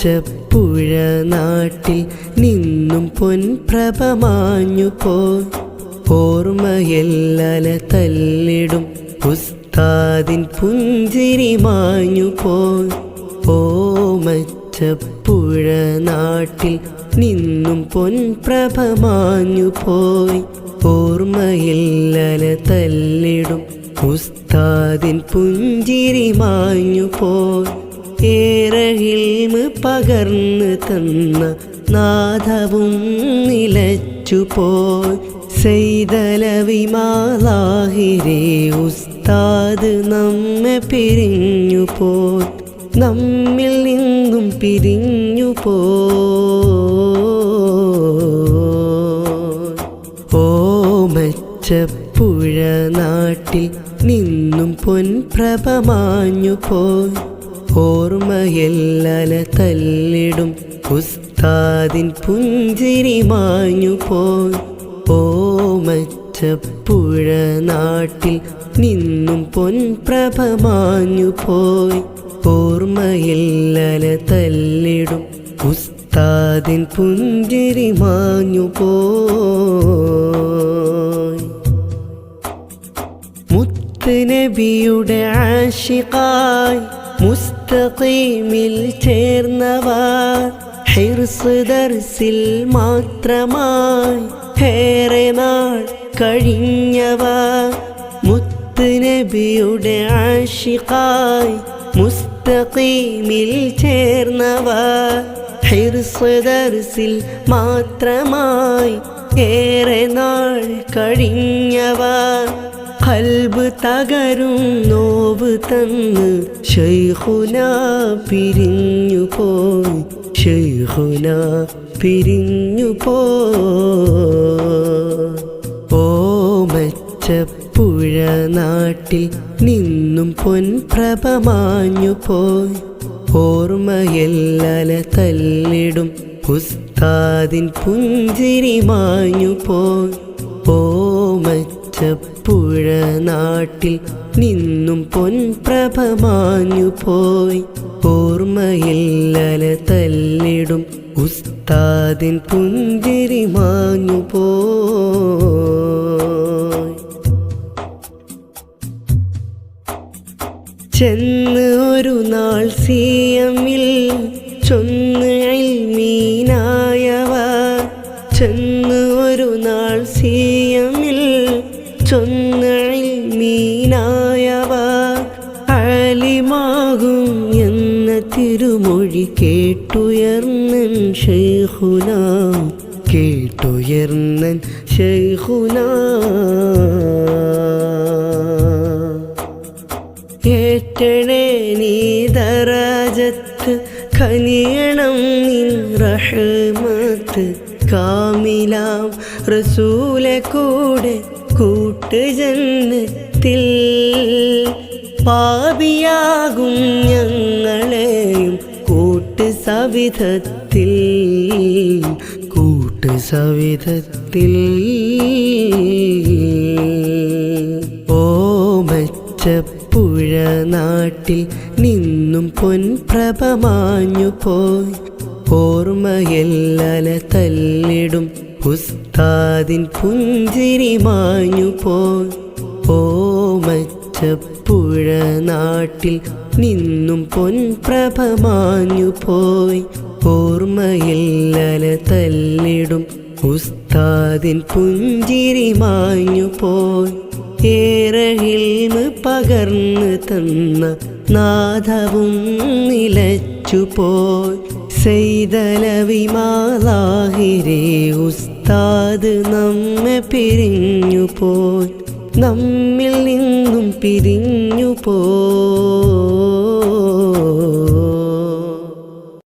ഓമച്ചപ്പുഴ നാട്ടിൽ നിന്നും പൊൻപ്രഭമാഞ്ഞു പോയി തല്ലിടും പുസ്താദിൻ പുഞ്ചിരി മാഞ്ഞു പോയി നാട്ടിൽ നിന്നും പൊൻപ്രഭമാഞ്ഞു പോയി ഓർമ്മയില്ലല തല്ലിടും പുസ്താദിൻ പുഞ്ചിരി മാഞ്ഞു പോയി ഏറഹിൽമ് പകർന്ന് തന്ന നാഥവും നിലച്ചു പോയി സെയ്തലവിമാലാഹിരേ ഉസ്താദ് നമ്മെ പിരിഞ്ഞു പോയി നമ്മിൽ നിന്നും പിരിഞ്ഞു പോമച്ചപ്പുഴ നാട്ടിൽ നിന്നും പൊൻപ്രഭമാഞ്ഞു പോയി ഓർമ്മയെല്ലല തല്ലിടും ഉസ്താദിൻ പുഞ്ചിരി മാഞ്ഞു പോയി. ഓമച്ചപ്പുഴ നാട്ടിൽ നിന്നും പൊൻപ്രഭ മാഞ്ഞു പോയി. ഓർമ്മയില്ലല തല്ലിടും ഉസ്താദിൻ പുഞ്ചിരി മാഞ്ഞു പോയി. മുത്ത് നബിയുടെ ആഷിഖായി മുസ്തഖീമിൽ ചേർന്നവർ ഹിർസ് ദർസിൽ മാത്രമായി ഏറെ നാൾ കഴിഞ്ഞവർ മുത്ത് നബിയുടെ ആഷിഖായി മുസ്തഖീമിൽ ചേർന്നവർ ദർസിൽ മാത്രമായി ഏറെ നാൾ കഴിഞ്ഞവർ കൽബ് തകരും നോവ് തന്ന് ഷെയ്ഖുന പിരിഞ്ഞു പോയി. ഷെയ്ഖുന പിരിഞ്ഞു പോ. ഓമച്ചപ്പുഴ നാട്ടിൽ നിന്നും പൊൻപ്രഭമാഞ്ഞു പോയി. ഓർമ്മയെല്ലല തല്ലിടും ഉസ്താദിൻ പുഞ്ചിരി മാഞ്ഞു പോയി. ഓമച്ചപ്പുഴ നാട്ടിൽ നിന്നും പൊൻപ്രഭമാഞ്ഞു പോയി. ഓർമ്മയില്ലല തല്ലിടും ഉസ്താദിൻ പുഞ്ചിരി മാഞ്ഞു പോയി. ചെന്ന് ഒരു നാൾ സിയമിൽ ചൊന്ന് ചൊന്ന് മീനായവ അലിമാകും എന്ന തിരുമൊഴി കേട്ടുയർന്നൻ ഷെയ്ഹുന കേട്ടുയർന്നൻ ഷെയ്ഹുന ഏറ്റണേ നീ ദറാജത്ത് കനിയണം നിൻ റഹ്മത്ത് കാമിലാം റസൂലെ കൂടെ കൂട്ട് ജന്നത്തിൽ പാപിയാകും ഞങ്ങളെയും കൂട്ട് സവിധത്തിൽ കൂട്ട് സവിധത്തിൽ ഓമച്ചപ്പുഴ നാട്ടിൽ നിന്നും പൊൻപ്രഭമാഞ്ഞു പോയി ഓർമ്മയെല്ലല തല്ലിടും ഉസ്താദിൻ പുഞ്ചിരി മാഞ്ഞു പോയി ഓമച്ചപ്പുഴ നാട്ടിൽ നിന്നും പൊൻപ്രഭ മാഞ്ഞു പോയി. ഓർമ്മയില്ലല തല്ലിടും ഉസ്താദിൻ പുഞ്ചിരി മാഞ്ഞു പോയി. ഏറഹിൽമ് പകർന്ന് തന്ന നാദവും നിലച്ചു പോയി. സെയ്തലവിമാലാഹിരേ ഉസ്താദ് നമ്മെ പിരിഞ്ഞു പോയി നമ്മിൽ നിന്നും പിരിഞ്ഞു പോയി